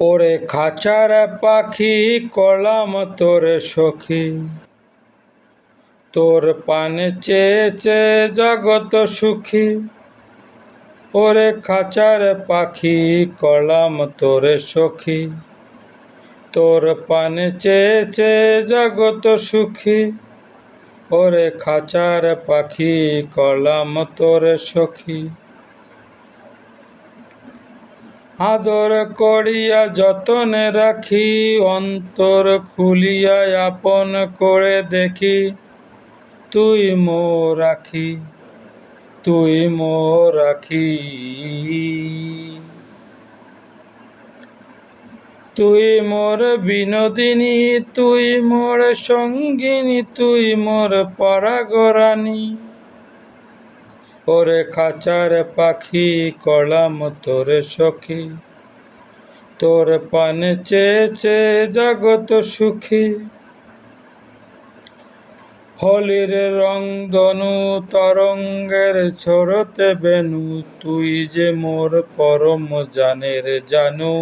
ওরে খাঁচার পাখি কলাম তোর সখী। তোর পানে চেয়েছে জগত সুখী। ওরে খাঁচার পাখি কলাম তোর সখী। তোর পানে চেয়েছে জগত সুখী। ওরে খাঁচার পাখি কলাম তোর সখী। আদর করিয়া যতনে রাখি, অন্তর খুলিয়া আপন করে দেখি। তুই মো রাখি, তুই মো রাখি। তুই মোর বিনোদিনী, তুই মোর সঙ্গিনী, তুই মোর পরাগরানী। ওরে খাঁচার পাখি, কলাম তোর সখী। তোর পানে চেয়েছে জগত সুখী। হলির রং দনু তরঙ্গের ছড়তে বেনু, তুই যে মোর পরম জানের জানু।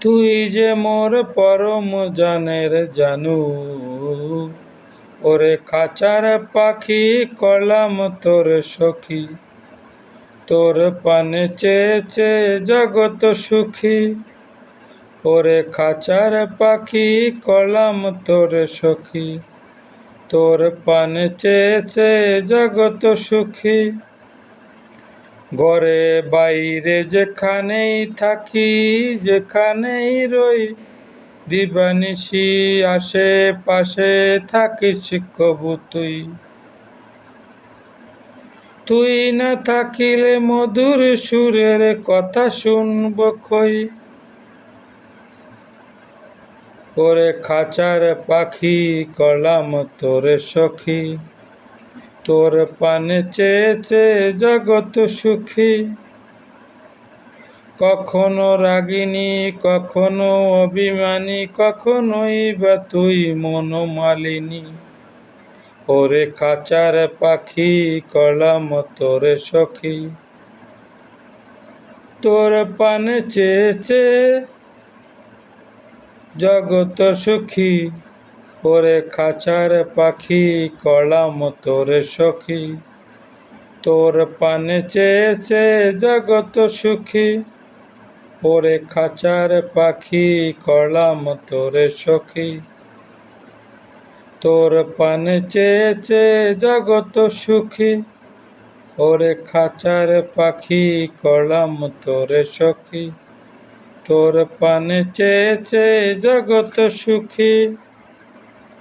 তুই যে মোর পরম জানের জানু। ওরে খাঁচার পাখি, কলাম তোর সখী। তোর পানে চেয়েছে জগত সুখী। ওরে খাঁচার পাখি, কলাম তোর সখী। তোর পানে চেয়েছে জগত সুখী। ঘরে বাইরে যেখানেই থাকি, যেখানেই রই দিবানিশি আশে পাশে থাকিস কবু তুই। তুই না থাকিলে মধুর সুরের কথা শুনব কই ওরে খাঁচার পাখি কলাম তোর সখী। তোর পানে চেয়েছে জগৎ সুখী। কখনো রাগিনী, কখনো অভিমানী, কখনোই বা তুই মনোমালিনী। ওরে খাঁচার পাখি, কলাম তোর সখী। তোর পানে চেয়েছে জগত সুখী। ওরে খাঁচার পাখি, কলাম তোর সখী। তোর পানে চেয়েছে জগত সুখী। ওরে খাঁচার পাখি করলাম তোরে সখী। তোর পানে চেয়েছে জগত সুখী। ওরে খাঁচার পাখি করলাম তোরে সখী। তোর পানে চেয়েছে জগত সুখী।